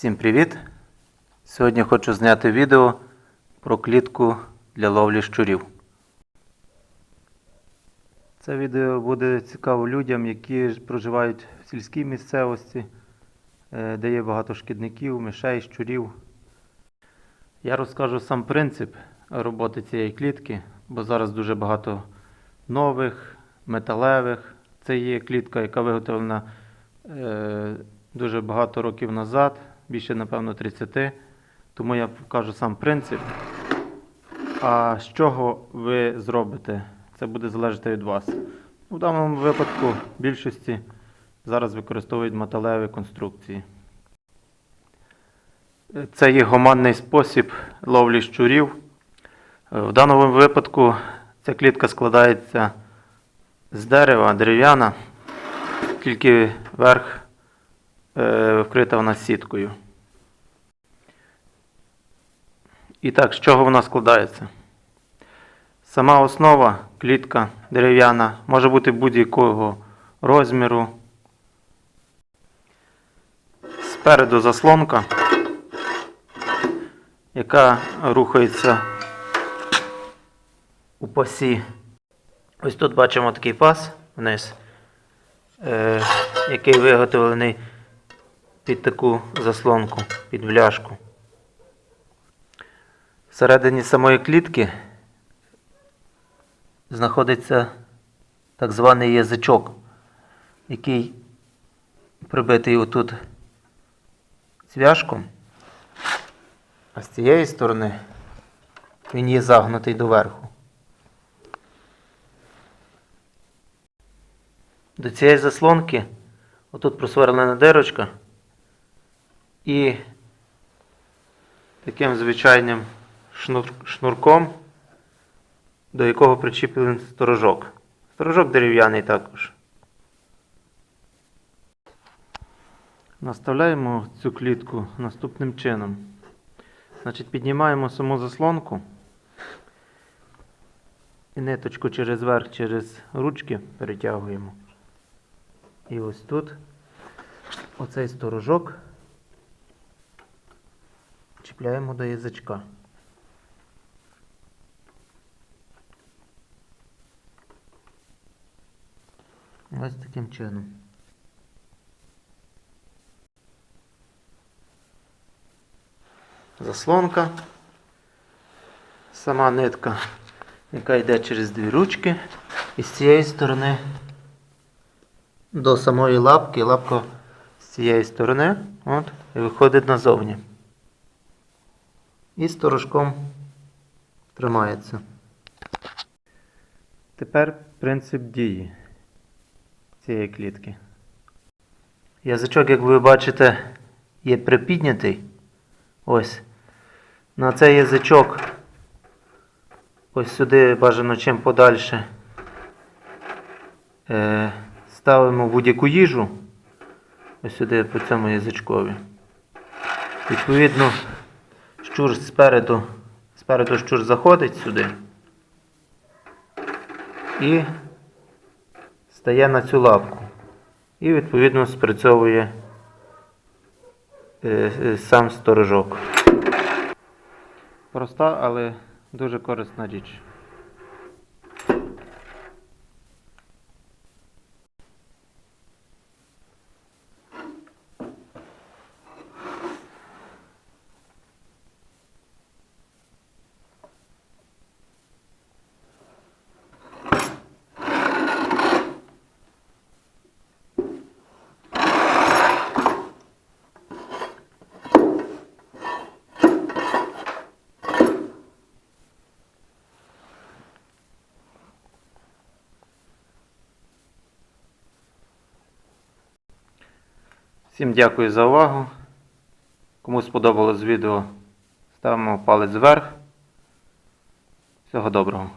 Всім привіт! Сьогодні хочу зняти відео про клітку для ловлі щурів. Це відео буде цікаво людям, які проживають в сільській місцевості, е, де є багато шкідників, мишей, щурів. Я розкажу сам принцип роботи цієї клітки, бо зараз дуже багато нових, металевих. Це є клітка, яка виготовлена е, дуже багато років назад, більше, напевно, 30. Тому я покажу сам принцип. А з чого ви зробите? Це буде залежати від вас. У даному випадку в більшості зараз використовують металеві конструкції. Це є гуманний спосіб ловлі щурів. В даному випадку ця клітка складається з дерева, дерев'яна, тільки верх е, вкрита вона сіткою. І так, з чого вона складається? Сама основа, клітка дерев'яна, може бути будь-якого розміру. Спереду заслонка, яка рухається у пасі. Ось тут бачимо такий пас вниз, е, який виготовлений під таку заслонку, під бляшку. Всередині самої клітки знаходиться так званий язичок, який прибитий отут цвяшком, а з цієї сторони він є загнутий доверху. До цієї заслонки отут просверлена дирочка і таким звичайним шнур, шнурком, до якого причіплений сторожок. Сторожок дерев'яний також. Наставляємо цю клітку наступним чином. Значить, піднімаємо саму заслонку і ниточку через верх, через ручки перетягуємо. І ось тут оцей сторожок чіпляємо до язичка. Ось таким чином. Заслонка. Сама нитка, яка йде через дві ручки. І з цієї сторони до самої лапки, лапка з цієї сторони от, і виходить назовні. І сторожком тримається. Тепер принцип дії цієї клітки. Язичок, як ви бачите, є припіднятий. Ось. На цей язичок ось сюди бажано чим подальше. Е, ставимо будь-яку їжу. Ось сюди по цьому язичкові. Відповідно, щур спереду, спереду щур заходить сюди і стає на цю лапку. І відповідно спрацьовує е, е, сам сторожок. Проста, але дуже корисна річ. Всім дякую за увагу. Кому сподобалось відео, ставимо палець вверх. Всього доброго.